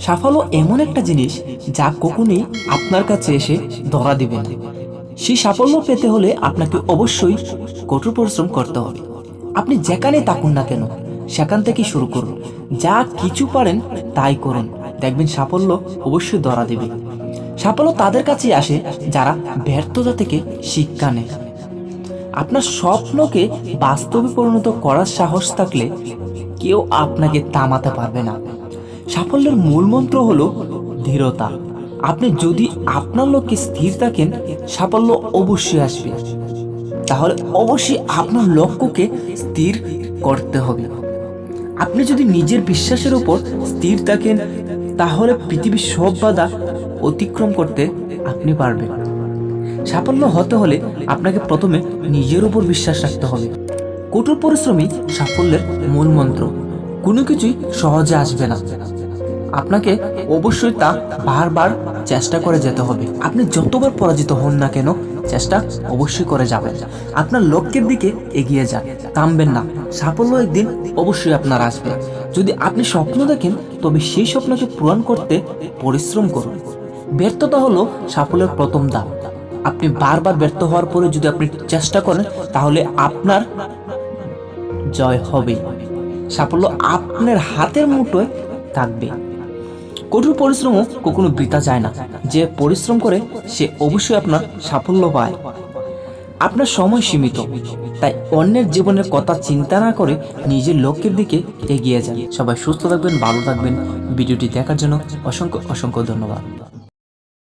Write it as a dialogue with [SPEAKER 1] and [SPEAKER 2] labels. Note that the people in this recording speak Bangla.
[SPEAKER 1] সাফল্য এমন একটা জিনিস যা কখনোই আপনার কাছে এসে ধরা দিবে না। সেই সাফল্য পেতে হলে আপনাকে অবশ্যই কঠোর পরিশ্রম করতে হবে। আপনি যেখানে থাকুন না কেন, সেখান থেকে শুরু করুন। যা কিছু পারেন, তাই করুন। দেখবেন সাফল্য অবশ্যই ধরা দেবে। সাফল্য তাদের কাছেই আসে যারা ব্যর্থতা থেকে শিক্ষা নেয়। আপনার স্বপ্নকে বাস্তবে পরিণত করার সাহস থাকলে কেউ আপনাকে থামাতে পারবে না। সাফল্যের মূল মন্ত্র হলো ধীরতা। আপনি যদি আপনার লক্ষ্যে স্থির থাকেন, সাফল্য অবশ্যই আসবে। তাহলে অবশ্যই আপনার লক্ষ্যকে স্থির করতে হবে। আপনি যদি নিজের বিশ্বাসের উপর স্থির থাকেন, তাহলে পৃথিবীর সব বাধা অতিক্রম করতে আপনি পারবেন। সাফল্য হতে হলে আপনাকে প্রথমে নিজের উপর বিশ্বাস রাখতে হবে। কঠোর পরিশ্রমই সাফল্যের মূল মন্ত্র। কোনো কিছুই সহজে আসবে না। আপনাকে অবশ্যই তা বারবার চেষ্টা করে যেতে হবে। আপনি যতবার পরাজিত হন না কেন, চেষ্টা অবশ্যই করে যাবেন। আপনার লক্ষ্যের দিকে এগিয়ে যান, থামবেন না। সাফল্য একদিন অবশ্যই আপনার আসবে। যদি আপনি স্বপ্ন দেখেন, তবে সেই স্বপ্নকে পূরণ করতে পরিশ্রম করুন। ব্যর্থতা হলো সাফল্যের প্রথম ধাপ আপনি বারবার ব্যর্থ হওয়ার পরে যদি আপনি চেষ্টা করেন, তাহলে আপনার জয় হবে সাফল্য আপনার হাতের মুঠোয় থাকবে। কঠোর পরিশ্রমও কখনো বৃথা যায় না। যে পরিশ্রম করে, সে অবশ্যই আপনার সাফল্য পায়। আপনার সময় সীমিত। তাই অন্যের জীবনের কথা চিন্তা না করে নিজের লক্ষ্যের দিকে এগিয়ে যান। সবাই সুস্থ থাকবেন, ভালো থাকবেন। ভিডিওটি দেখার জন্য অসংখ্য অসংখ্য ধন্যবাদ।